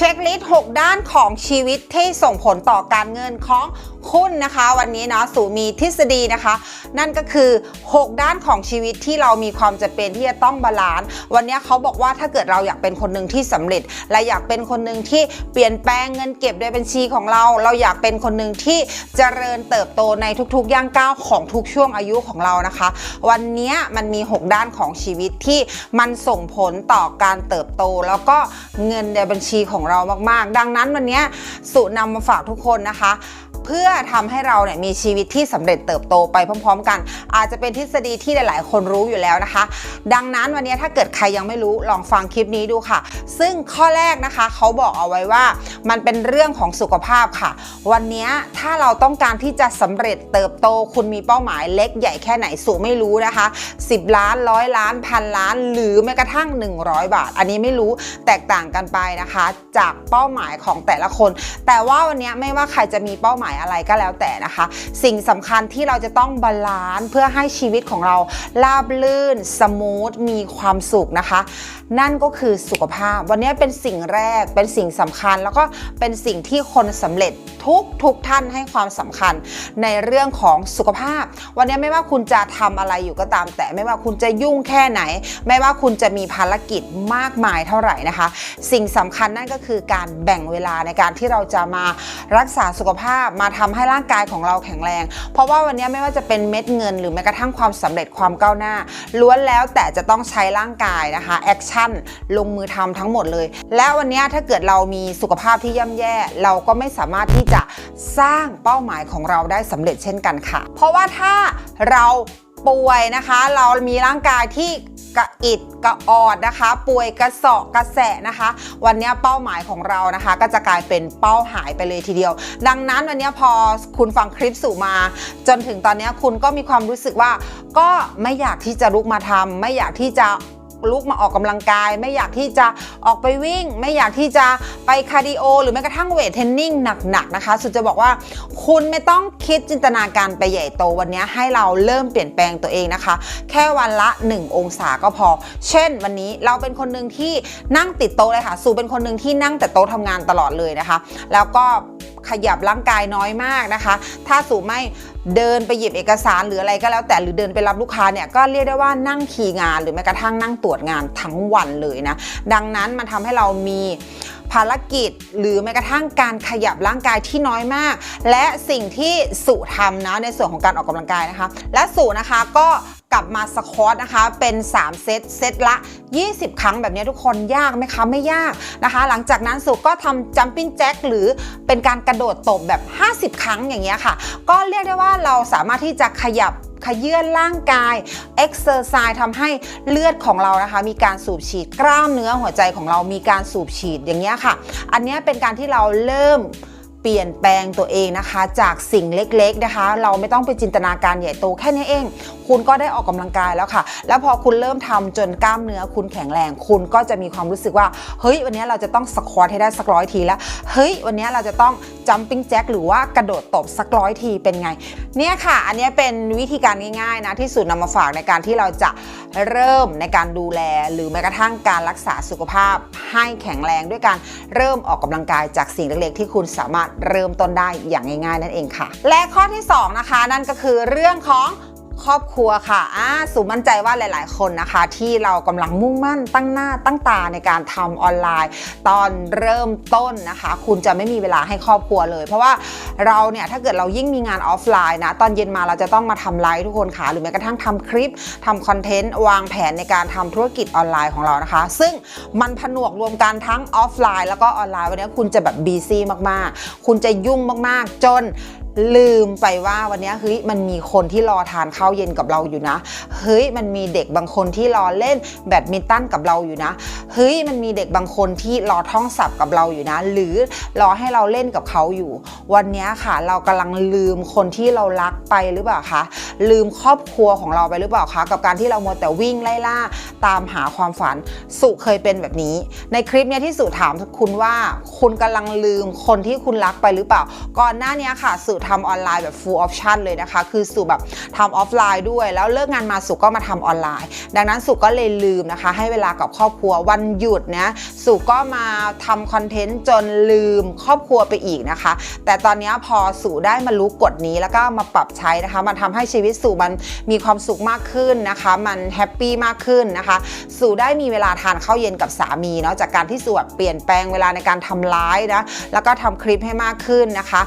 เช็คลิสต์6ด้านของชีวิตที่ส่งผลต่อการเงินของคุณนะคะ วันนี้เนาะสู่มีทฤษฎีนะคะ นั่นก็คือ 6 ด้านของชีวิตที่เรามีความจำเป็นที่จะต้องบาลานซ์วันนี้เขาบอกว่าถ้าเกิดเราอยากเป็นคนหนึ่งที่สำเร็จ และอยากเป็นคนหนึ่งที่เปลี่ยนแปลงเงินเก็บในบัญชีของเรา เราอยากเป็นคนหนึ่งที่เจริญเติบโตในทุกๆย่างก้าวของทุกช่วงอายุของเรานะคะ วันนี้มันมี 6 ด้านของชีวิตที่มันส่งผลต่อการเติบโต แล้วก็เงินในบัญชีของเรามากๆ ดังนั้นวันนี้สุนำมาฝากทุกคนนะคะ เพื่อทำให้เราเนี่ยมีชีวิตที่สำเร็จเติบโตไปพร้อม ๆ กัน อาจจะเป็นทฤษฎีที่หลาย ๆ คนรู้อยู่แล้วนะคะ ดังนั้นวันนี้ถ้าเกิดใครยังไม่รู้ลองฟังคลิปนี้ดูค่ะ ซึ่งข้อแรกนะคะเขาบอกเอาไว้ว่ามันเป็นเรื่องของสุขภาพค่ะ วันนี้ถ้าเราต้องการที่จะสำเร็จเติบโตคุณมีเป้าหมายเล็กใหญ่แค่ไหนสูไม่รู้นะคะ 10 ล้านร้อยล้านพันล้าน หรือแม้กระทั่ง 100 บาท อันนี้ไม่รู้แตกต่างกันไปนะคะ จากเป้าหมายของแต่ละคน แต่ว่าวันนี้ไม่ว่าใครจะมีเป้าหมายอะไรก็แล้วแต่นะคะ สิ่งสำคัญที่เราจะต้องบาลานซ์เพื่อให้ชีวิตของเราราบลื่น สมูท มีความสุขนะคะ นั่นก็คือสุขภาพ วันนี้เป็นสิ่งแรกเป็นสิ่งสำคัญ แล้วก็เป็นสิ่งที่คนสำเร็จทุกทุกท่านให้ความสำคัญในเรื่องของสุขภาพ วันนี้ไม่ว่าคุณจะทำอะไรอยู่ก็ตาม แต่ไม่ว่าคุณจะยุ่งแค่ไหน ไม่ว่าคุณจะมีภารกิจมากมายเท่าไหร่นะคะ สิ่งสำคัญนั่นก็คือการแบ่งเวลาในการที่เราจะมารักษาสุขภาพมาทำให้ร่างกายของเราแข็งแรง เพราะว่าวันนี้ไม่ว่าจะเป็นเม็ดเงิน หรือแม้กระทั่งความสำเร็จความก้าวหน้า ล้วนแล้วแต่จะต้องใช้ร่างกายนะคะแอคชั่นลงมือทำทั้งหมดเลย และวันนี้ถ้าเกิดเรามีสุขภาพที่ย่ำแย่ เราก็ไม่สามารถที่จะสร้างเป้าหมายของเราได้สำเร็จเช่นกันค่ะ เพราะว่าถ้าเราป่วยนะคะ เรามีร่างกายที่ กระอิดกระออดนะคะ ป่วยกระเสาะกระแสะนะคะ วันนี้เป้าหมายของเรานะคะ ก็จะกลายเป็นเป้าหายไปเลยทีเดียว ดังนั้นวันนี้พอคุณฟังคลิปสู่มา จนถึงตอนนี้คุณก็มีความรู้สึกว่า ก็ไม่อยากที่จะลุกมาทำไม่อยากที่จะ ลุกมาออกกำลังกาย ไม่อยากที่จะออกไปวิ่ง ไม่อยากที่จะไปคาร์ดิโอ หรือแม้กระทั่งเวทเทรนนิ่งหนักๆนะคะ สุดจะบอกว่าคุณไม่ต้องคิดจินตนาการไปใหญ่โตวันนี้ให้เราเริ่มเปลี่ยนแปลงตัวเองนะคะ แค่วันละ 1 องศาก็พอ เช่นวันนี้เราเป็นคนหนึ่งที่นั่งติดโต๊ะเลยค่ะสูเป็นคนหนึ่งที่นั่งแต่โต๊ะทำงานตลอดเลยนะคะ แล้วก็ขยับร่างกายน้อยมากนะคะ ถ้าสูไม่ เดินไปหยิบเอกสารหรืออะไรก็แล้วแต่หรือเดินไปรับลูกค้าเนี่ยก็เรียกได้ว่านั่งขี่งานหรือแม้กระทั่งนั่งตรวจงานทั้งวันเลยนะ ดังนั้นมันทำให้เรามีภารกิจหรือแม้กระทั่งการขยับร่างกายที่น้อยมาก และสิ่งที่สุทำนะในส่วนของการออกกำลังกายนะคะ และสุนะคะก็ กลับมาสควอตนะคะเป็น 3 เซตเซตละ 20 ครั้งแบบนี้ทุกคนยากไหมคะไม่ยากนะคะ หลังจากนั้นสุก็ทำจัมปิ้งแจ็คหรือเป็นการกระโดดตบแบบ 50 ครั้งอย่างเงี้ยค่ะ ก็เรียกได้ว่าเราสามารถที่จะขยับขยื่นร่างกายเอ็กซ์เซอร์ไซส์ทำให้เลือดของเรานะคะ มีการสูบฉีดกล้ามเนื้อหัวใจของเรามีการสูบฉีดอย่างเงี้ยค่ะ อันนี้เป็นการที่เราเริ่ม ปลี่ยนแปลงตัวเองนะคะ จากสิ่งเล็กๆนะคะ เราไม่ต้องไปจินตนาการใหญ่โตแค่นี้เอง คุณก็ได้ออกกำลังกายแล้วค่ะ แล้วพอคุณเริ่มทำจนกล้ามเนื้อคุณแข็งแรง คุณก็จะมีความรู้สึกว่า เฮ้ย วันนี้เราจะต้องสควอตให้ได้สักร้อยทีแล้ว เฮ้ย วันนี้เราจะต้องจัมปิ้งแจ็คหรือว่ากระโดดตบสักร้อยทีเป็นไง เนี่ยค่ะ อันนี้เป็นวิธีการง่ายๆนะที่สูตรนำมาฝากในการที่เราจะเริ่มในการดูแล หรือแม้กระทั่งการรักษาสุขภาพ ให้แข็งแรงด้วยการเริ่มออกกำลังกายจากสิ่งเล็กๆ ที่คุณสามารถเริ่มต้นได้อย่างง่ายๆนั่นเองค่ะ และข้อที่สองนะคะ นั่นก็คือเรื่องของ ครอบครัวค่ะอ่าสูมั่นใจว่าหลาย ๆ คนนะคะ ที่เรากำลังมุ่งมั่นตั้งหน้าตั้งตาในการทำออนไลน์ ตอนเริ่มต้นนะคะ คุณจะไม่มีเวลาให้ครอบครัวเลย เพราะว่าเราเนี่ยถ้าเกิดเรายิ่งมีงานออฟไลน์นะตอนเย็นมาเราจะต้องมาทำไลฟ์ทุกคนค่ะ หรือแม้กระทั่งทำคลิปทำคอนเทนต์วางแผนในการทำธุรกิจออนไลน์ของเรานะคะ ซึ่งมันผนวกรวมกันทั้งออฟไลน์ แล้วก็ออนไลน์วันนี้คุณจะแบบบีซี่มาก ๆ คุณจะยุ่งมาก ๆ จน ลืมไปว่าวันนี้เฮ้ยมันมีคนที่รอทานข้าวเย็นกับเราอยู่นะ เฮ้ยมันมีเด็กบางคนที่รอเล่นแบดมินตันกับเราอยู่นะ เฮ้ยมันมีเด็กบางคนที่รอท่องศัพท์กับเราอยู่นะ หรือรอให้เราเล่นกับเขาอยู่ วันนี้ค่ะเรากำลังลืมคนที่เรารักไปหรือเปล่าคะลืมครอบครัวของเราไปหรือเปล่าคะกับการที่เราโมแต่วิ่งไล่ล่าตามหาความฝันสุเคยเป็นแบบนี้ ในคลิปเนี้ยที่สุถามคุณว่า คุณกำลังลืมคนที่คุณรักไปหรือเปล่า ก่อนหน้านี้ค่ะสุทำออนไลน์แบบ full option เลยนะคะ คือสู่แบบทำออฟไลน์ด้วย แล้วเลิกงานมาสุก็มาทำออนไลน์ ดังนั้นสุก็เลยลืมนะคะ ให้เวลากับครอบครัววันหยุดนะสุก็มาทำคอนเทนต์จนลืมครอบครัวไปอีกนะคะ แต่ตอนนี้พอสุได้มารู้กฎนี้แล้วก็มาปรับใช้นะคะมันทำให้ชีวิตสุมันมีความสุขมากขึ้นนะคะ มันแฮปปี้มากขึ้นนะคะ สุได้มีเวลาทานข้าวเย็นกับสามีเนาะจากการที่สุแบบเปลี่ยนแปลงเวลาในการทำไลฟ์นะแล้วก็ทำคลิปให้มากขึ้นนะคะ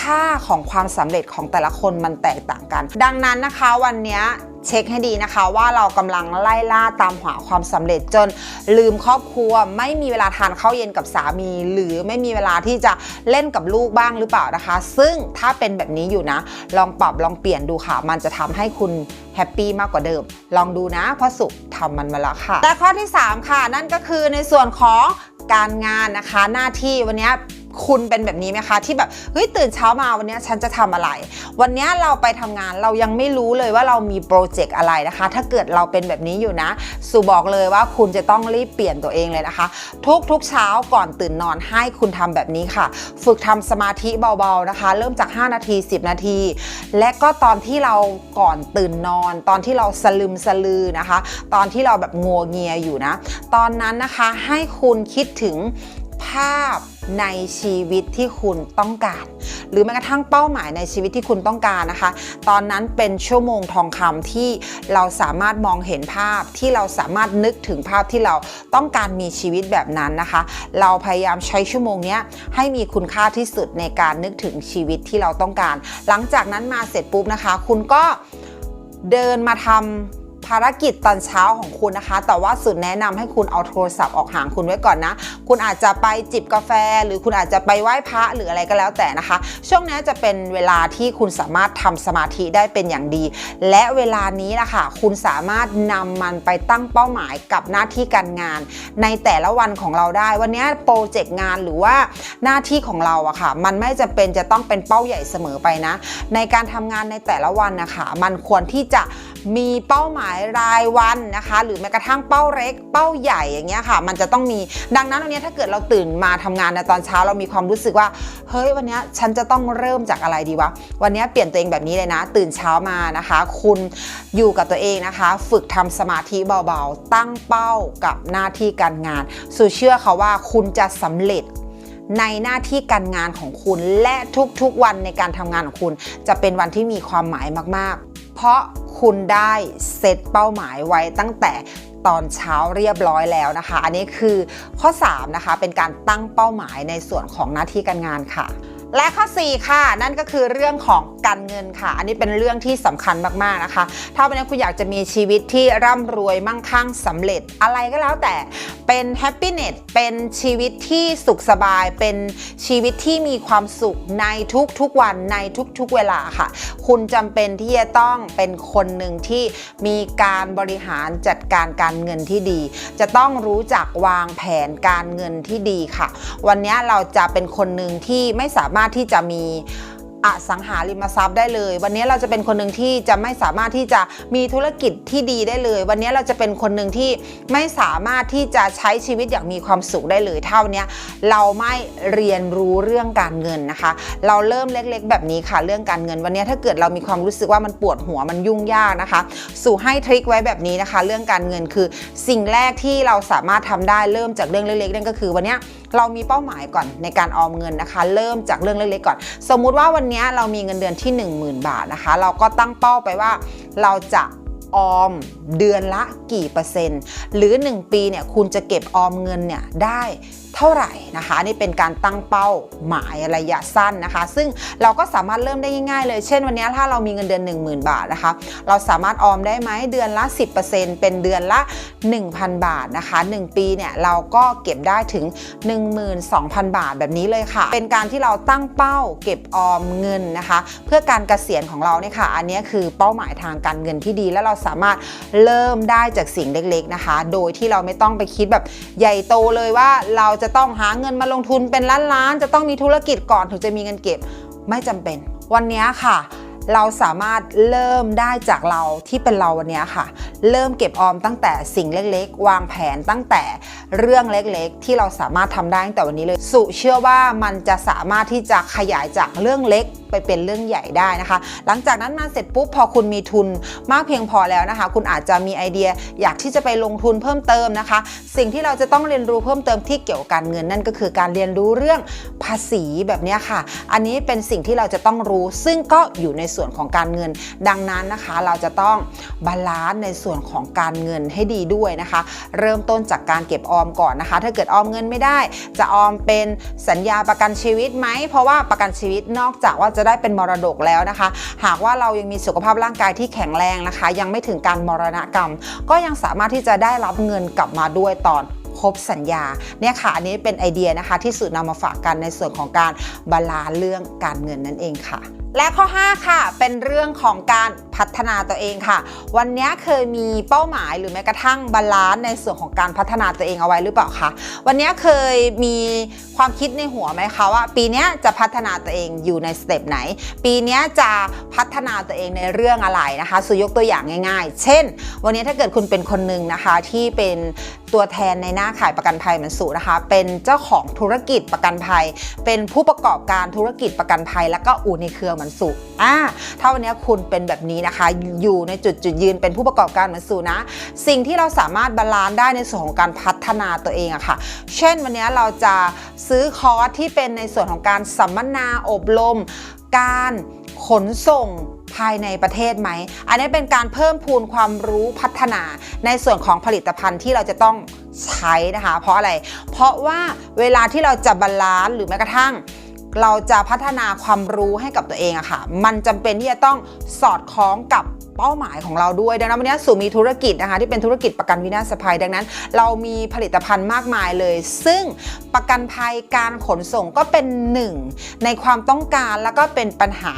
ท่าของความสำเร็จของแต่ละคนมันแตกต่างกัน ดังนั้นนะคะวันนี้เช็คให้ดีนะคะว่าเรากำลังไล่ล่าตามหาความสำเร็จจนลืมครอบครัว ไม่มีเวลาทานข้าวเย็นกับสามี หรือไม่มีเวลาที่จะเล่นกับลูกบ้างหรือเปล่านะคะ ซึ่งถ้าเป็นแบบนี้อยู่นะ ลองปรับลองเปลี่ยนดูค่ะ มันจะทำให้คุณแฮปปี้มากกว่าเดิม ลองดูนะพราะสุขทำมันมาแล้วค่ะและข้อที่ 3 ค่ะ นั่นก็คือในส่วนของการงานนะคะหน้าที่วันนี้ คุณเป็นแบบนี้ไหมคะ ที่แบบเฮ้ยตื่นเช้ามาวันนี้ฉันจะทำอะไร วันนี้เราไปทำงานเรายังไม่รู้เลยว่าเรามีโปรเจกต์อะไรนะคะ ถ้าเกิดเราเป็นแบบนี้อยู่นะสุบอกเลยว่าคุณจะต้องรีบเปลี่ยนตัวเองเลยนะคะ ทุกทุกๆเช้าก่อนตื่นนอนให้คุณทำแบบนี้ค่ะ ฝึกทำสมาธิเบาๆนะคะ เริ่มจาก 5 นาที 10 นาที และก็ตอนที่เราก่อนตื่นนอน ตอนที่เราสลึมสลือนะคะ ตอนที่เราแบบงัวเงียอยู่นะ ตอนนั้นนะคะให้คุณคิดถึง ภาพในชีวิตที่คุณต้องการ หรือแม้กระทั่งเป้าหมายในชีวิตที่คุณต้องการนะคะ ตอนนั้นเป็นชั่วโมงทองคำที่เราสามารถมองเห็นภาพที่เราสามารถนึกถึงภาพที่เราต้องการมีชีวิตแบบนั้นนะคะ เราพยายามใช้ชั่วโมงนี้ให้มีคุณค่าที่สุดในการนึกถึงชีวิตที่เราต้องการ หลังจากนั้นมาเสร็จปุ๊บนะคะ คุณก็เดินมาทำ ภารกิจตอนเช้าของคุณนะคะ แต่ว่าสุดแนะนำให้คุณเอาโทรศัพท์ออกห่างคุณไว้ก่อนนะ คุณอาจจะไปจิบกาแฟ หรือคุณอาจจะไปไหว้พระหรืออะไรก็แล้วแต่นะคะ ช่วงนี้จะเป็นเวลาที่คุณสามารถทำสมาธิได้เป็นอย่างดี และเวลานี้ล่ะค่ะ คุณสามารถนำมันไปตั้งเป้าหมายกับหน้าที่การงาน ในแต่ละวันของเราได้ วันนี้โปรเจกต์งานหรือว่าหน้าที่ของเราอะค่ะ มันไม่จะเป็นจะต้องเป็นเป้าใหญ่เสมอไปนะ ในการทำงานในแต่ละวันนะคะ มันควรที่จะมีเป้าหมายรายวันนะคะ หรือแม้กระทั่งเป้าเล็ก เป้าใหญ่อย่างเงี้ยค่ะ มันจะต้องมีดังนั้นวันนี้ถ้าเกิดเราตื่นมาทำงานในตอนเช้าเรามีความรู้สึกว่าเฮ้ยวันนี้ฉันจะต้องเริ่มจากอะไรดีวะวันนี้เปลี่ยนตัวเองแบบนี้เลยนะ ตื่นเช้ามานะคะ คุณอยู่กับตัวเองนะคะ ฝึกทำสมาธิเบาๆ ตั้งเป้ากับหน้าที่การงานสู่เชื่อค่ะว่าคุณจะสำเร็จในหน้าที่การงานของคุณและทุกๆวันในการทำงานของคุณ จะเป็นวันที่มีความหมายมาก ๆ เพราะ คุณได้เซตเป้าหมายไว้ตั้งแต่ตอนเช้าเรียบร้อยแล้วนะคะ อันนี้คือข้อ 3 นะคะ เป็นการตั้งเป้าหมายในส่วนของหน้าที่การงานค่ะ และข้อ 4 ค่ะ นั่นก็คือเรื่องของการเงินค่ะ อันนี้เป็นเรื่องที่สำคัญมากๆนะคะ ถ้าวันนี้คุณอยากจะมีชีวิตที่ร่ำรวยมั่งคั่งสำเร็จอะไรก็แล้วแต่เป็นแฮปปี้เน็ตเป็นชีวิตที่สุขสบาย เป็นชีวิตที่มีความสุขในทุกๆวันในทุกๆเวลาค่ะ คุณจำเป็นที่จะต้องเป็นคนหนึ่งที่มีการบริหารจัดการการเงินที่ดี จะต้องรู้จักวางแผนการเงินที่ดีค่ะ วันนี้เราจะเป็นคนหนึ่งที่ไม่สามารถที่จะมี อสังหาริมทรัพย์ได้เลย วันนี้เราจะเป็นคนหนึ่งที่จะไม่สามารถที่จะมีธุรกิจที่ดีได้เลย วันนี้เราจะเป็นคนหนึ่งที่ไม่สามารถที่จะใช้ชีวิตอย่างมีความสุขได้เลยเท่านี้เราไม่เรียนรู้เรื่องการเงินนะคะ เราเริ่มเล็กๆ แบบนี้ค่ะเรื่องการเงิน วันนี้ถ้าเกิดเรามีความรู้สึกว่ามันปวดหัวมันยุ่งยากนะคะ สู่ให้ทริคไว้แบบนี้นะคะ เรื่องการเงินคือสิ่งแรกที่เราสามารถทำได้เริ่มจากเรื่องเล็กๆนั่นก็คือวันนี้เรามีเป้าหมายก่อนในการออมเงินนะคะ เริ่มจากเรื่องเล็กๆก่อน สมมุติว่าวันนี้เรามีเงินเดือนที่ 10,000 บาทนะคะ เราก็ตั้งเป้าไปว่าเราจะออมเดือนละกี่เปอร์เซ็นต์ หรือ 1 ปีเนี่ยคุณจะเก็บออมเงินเนี่ยได้ เท่าไหร่นะคะนนี่เป็นการตั้งเป้าหมายระยะสั้นนะคะ ซึ่งเราก็สามารถเริ่มได้ง่ายๆเลย เช่นวันนี้ถ้าเรามีเงินเดือน 10,000 บาทนะคะ เราสามารถออมได้ไหมเดือนละ 10%เป็นเดือนละ 1,000 บาทนะคะ 1 ปีเนี่ยเราก็เก็บได้ถึง 12,000 บาทแบบนี้เลยค่ะ เป็นการที่เราตั้งเป้าเก็บออมเงินนะคะ เพื่อการเกษียณของเราเนี่ยค่ะ อันนี้คือเป้าหมายทางการเงินที่ดี และเราสามารถเริ่มได้จากสิ่งเล็กๆนะคะ โดยที่เราไม่ต้องไปคิดแบบใหญ่โตเลยว่าเราจะต้องหาเงินมาลงทุนเป็นล้านๆ จะต้องมีธุรกิจก่อนถึงจะมีเงินเก็บ ไม่จำเป็น วันนี้ค่ะ เราสามารถเริ่มได้จากเราที่เป็นเราวันนี้ค่ะ เริ่มเก็บออมตั้งแต่สิ่งเล็กๆ วางแผนตั้งแต่เรื่องเล็กๆ ที่เราสามารถทำได้ตั้งแต่วันนี้เลย สุเชื่อว่ามันจะสามารถที่จะขยายจากเรื่องเล็กไปเป็นเรื่องใหญ่ได้นะคะ หลังจากนั้นมาเสร็จปุ๊บพอคุณมีทุนมากเพียงพอแล้วนะคะ คุณอาจจะมีไอเดียอยากที่จะไปลงทุนเพิ่มเติมนะคะ สิ่งที่เราจะต้องเรียนรู้เพิ่มเติมที่เกี่ยวกับการเงินนั่นก็คือการเรียนรู้เรื่องาษีแบบนี้ค่ะ อันนี้เป็นสิ่งที่เราจะต้องรู้ ซึ่งก็อยู่ในส่วนของการเงิน ดังนั้นนะคะ เราจะต้องบาลานซ์ในส่วนของการเงินให้ดีด้วยนะคะ เริ่มต้นจากการเก็บออมก่อนนะคะ ถ้าเกิดออมเงินไม่ได้ จะออมเป็นสัญญาประกันชีวิตไหม เพราะว่าประกันชีวิตนอกจากว่าจะได้เป็นมรดกแล้วนะคะ หากว่าเรายังมีสุขภาพร่างกายที่แข็งแรงนะคะ ยังไม่ถึงการมรณกรรม ก็ยังสามารถที่จะได้รับเงินกลับมาด้วยตอน ครบสัญญาเนี่ยค่ะอันนี้เป็นไอเดียนะคะที่สื่อนำมาฝากกันในส่วนของการบาลานซ์เรื่องการเงินนั่นเองค่ะ และข้อ 5 ค่ะ เป็นเรื่องของการพัฒนาตัวเองค่ะ วันนี้เคยมีเป้าหมายหรือแม้กระทั่งบาลานซ์ในส่วนของการพัฒนาตัวเองเอาไว้หรือเปล่าคะวันนี้เคยมีความคิดในหัวไหมคะว่า ปีนี้จะพัฒนาตัวเองอยู่ในสเต็ปไหน ปีนี้จะพัฒนาตัวเองในเรื่องอะไรนะคะสุยกตัวอย่างง่าย ๆ เช่น วันนี้ถ้าเกิดคุณเป็นคนหนึ่งนะคะที่เป็น ตัวแทนในหน้าขายประกันภัยเหมือนสูนะคะ เป็นเจ้าของธุรกิจประกันภัย เป็นผู้ประกอบการธุรกิจประกันภัย แล้วก็อู่ในเครือเหมือนสูอ่าถ้าวันนี้คุณเป็นแบบนี้นะคะ อยู่ในจุดจุดยืนเป็นผู้ประกอบการเหมือนสูนะ สิ่งที่เราสามารถบาลานซ์ได้ในส่วนของการพัฒนาตัวเองอะค่ะ เช่นวันนี้เราจะซื้อคอร์สที่เป็นในส่วนของการสัมมนาอบรม การขนส่ง ภายในประเทศไหม อันนี้เป็นการเพิ่มพูนความรู้พัฒนาในส่วนของผลิตภัณฑ์ที่เราจะต้องใช้นะคะ เพราะอะไร เพราะว่าเวลาที่เราจะบาลานซ์หรือแม้กระทั่งเราจะพัฒนาความรู้ให้กับตัวเองอะค่ะ มันจำเป็นที่จะต้องสอดคล้องกับเป้าหมายของเราด้วย ดังนั้นวันนี้สู่มีธุรกิจนะคะที่เป็นธุรกิจประกันวินาศภัย ดังนั้น เรามีผลิตภัณฑ์มากมายเลย ซึ่งประกันภัยการขนส่งก็เป็นหนึ่งในความต้องการแล้วก็เป็นปัญหา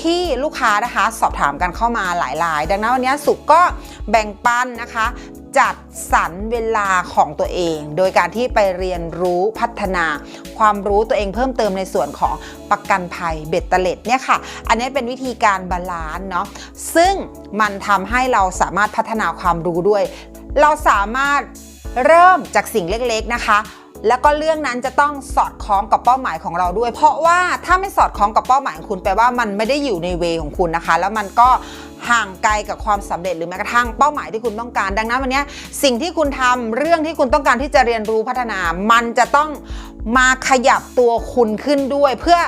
ที่ลูกค้านะคะ สอบถามกันเข้ามาหลายราย ดังนั้นวันนี้สุก็แบ่งปันนะคะ จัดสรรเวลาของตัวเอง โดยการที่ไปเรียนรู้พัฒนา ความรู้ตัวเองเพิ่มเติมในส่วนของประกันภัยเบ็ดเตล็ดเนี่ยค่ะ อันนี้เป็นวิธีการบาลานซ์เนาะซึ่งมันทำให้เราสามารถพัฒนาความรู้ด้วย เราสามารถเริ่มจากสิ่งเล็กๆนะคะ แล้วก็เรื่องนั้นจะต้องสอดคล้องกับเป้าหมายของเราด้วย เพราะว่าถ้าไม่สอดคล้องกับเป้าหมายของคุณแปลว่ามันไม่ได้อยู่ในเวของคุณนะคะ แล้วมันก็ห่างไกลกับความสำเร็จหรือแม้กระทั่งเป้าหมายที่คุณต้องการ ดังนั้นวันนี้สิ่งที่คุณทำเรื่องที่คุณต้องการที่จะเรียนรู้พัฒนา มันจะต้องมาขยับตัวคุณขึ้นด้วย เพื่อ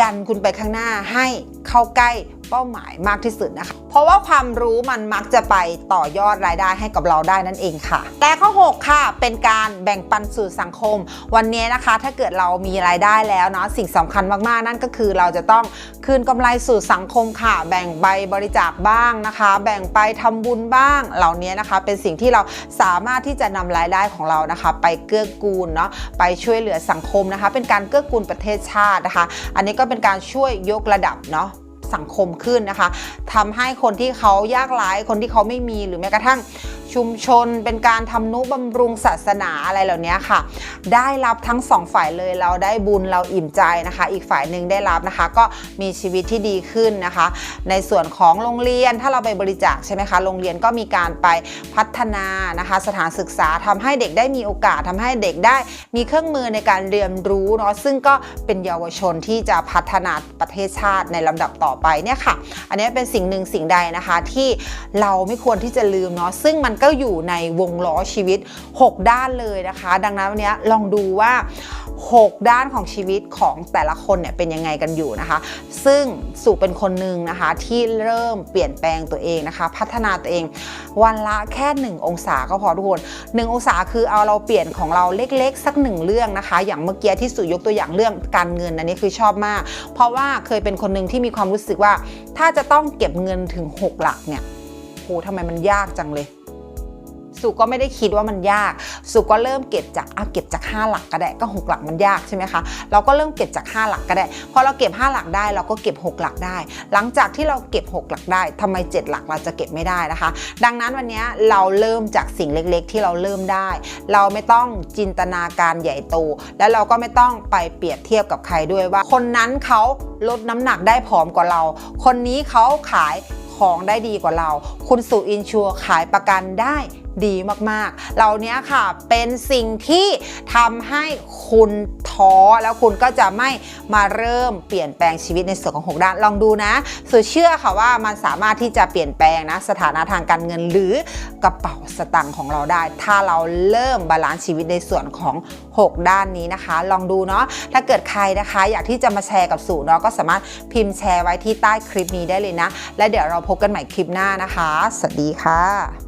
ดันคุณไปข้างหน้าให้เข้าใกล้ เป้าหมายมากที่สุดนะคะ เพราะว่าความรู้มันมักจะไปต่อยอดรายได้ให้กับเราได้นั่นเองค่ะ แต่ข้อ 6 ค่ะ เป็นการแบ่งปันสู่สังคม วันนี้นะคะ ถ้าเกิดเรามีรายได้แล้วเนาะสิ่งสำคัญมากๆ นั่นก็คือเราจะต้องคืนกำไรสู่สังคมค่ะ แบ่งใบบริจาคบ้างนะคะ แบ่งไปทำบุญบ้าง เหล่านี้นะคะ เป็นสิ่งที่เราสามารถที่จะนำรายได้ของเรานะคะ ไปเกื้อกูลเนาะไปช่วยเหลือสังคมนะคะ เป็นการเกื้อกูลประเทศชาตินะคะ อันนี้ก็เป็นการช่วยยกระดับเนาะ สังคมขึ้นนะคะทำให้คนที่เขายากไร้คนที่เขาไม่มีหรือแม้กระทั่ง ชุมชน เป็นการทำนุบำรุงศาสนาอะไรเหล่านี้ค่ะ ได้รับทั้งสองฝ่ายเลยเราได้บุญเราอิ่มใจนะคะ อีกฝ่ายหนึ่งได้รับนะคะ ก็มีชีวิตที่ดีขึ้นนะคะ ในส่วนของโรงเรียนถ้าเราไปบริจาคใช่ไหมคะโรงเรียนก็มีการไปพัฒนานะคะ สถานศึกษาทำให้เด็กได้มีโอกาสทำให้เด็กได้ มีเครื่องมือในการเรียนรู้เนาะซึ่งก็เป็นเยาวชนที่จะพัฒนาประเทศชาติในลำดับต่อไปเนี่ยค่ะ อันนี้เป็นสิ่งหนึ่งสิ่งใดนะคะที่เราไม่ควรที่จะลืมเนาะซึ่งมันก็อยู่ในวงล้อชีวิต 6 ด้านเลยนะคะ ดังนั้นวันนี้ลองดูว่า 6 ด้านของชีวิตของแต่ละคนเนี่ยเป็นยังไงกันอยู่นะคะ ซึ่งสุเป็นคนหนึ่งนะคะที่เริ่มเปลี่ยนแปลงตัวเองนะคะ พัฒนาตัวเองวันละแค่ 1 องศาก็พอทุกคน 1 องศาคือเอาเราเปลี่ยนของเราเล็กๆ สักหนึ่งเรื่องนะคะ อย่างเมื่อกี้ที่สุยกตัวอย่างเรื่องการเงินอันนี้คือชอบมาก เพราะว่าเคยเป็นคนหนึ่งที่มีความรู้สึกว่า ถ้าจะต้องเก็บเงินถึง 6 หลักเนี่ยโหทำไมมันยากจังเลย สุก็ไม่ได้คิดว่ามันยาก สุก็เริ่มเก็บจากเอะเก็บจาก 5 หลักก็ได้ก็ 6 หลักมันยากใช่ไหมคะเราก็เริ่มเก็บจาก 5 หลักก็ได้ พอเราเก็บ 5 หลักได้เราก็เก็บ 6 หลักได้ หลังจากที่เราเก็บ 6 หลักได้ทำไม 7 หลักเราจะเก็บไม่ได้นะคะ ดังนั้นวันนี้เราเริ่มจากสิ่งเล็กๆ ที่เราเริ่มได้ เราไม่ต้องจินตนาการใหญ่โต และเราก็ไม่ต้องไปเปรียบเทียบกับใครด้วยว่า คนนั้นเขาลดน้ำหนักได้ผอมกว่าเรา คนนี้เขาขายของได้ดีกว่าเรา คุณสุอินชัวร์ขายประกันได้ ดีมากๆ เหล่านี้ค่ะเป็นสิ่งที่ทำให้คุณท้อแล้วคุณก็จะไม่มาเริ่มเปลี่ยนแปลงชีวิตในส่วนของ 6 ด้านลองดูนะสุเชื่อค่ะว่ามันสามารถที่จะเปลี่ยนแปลงนะสถานะทางการเงินหรือกระเป๋าสตังค์ของเราได้ ถ้าเราเริ่มบาลานซ์ชีวิตในส่วนของ 6 ด้านนี้นะคะ ลองดูเนาะถ้าเกิดใครนะคะ อยากที่จะมาแชร์กับสู่เนาะก็สามารถพิมพ์แชร์ไว้ที่ใต้คลิปนี้ได้เลยนะ และเดี๋ยวเราพบกันใหม่คลิปหน้านะคะ สวัสดีค่ะ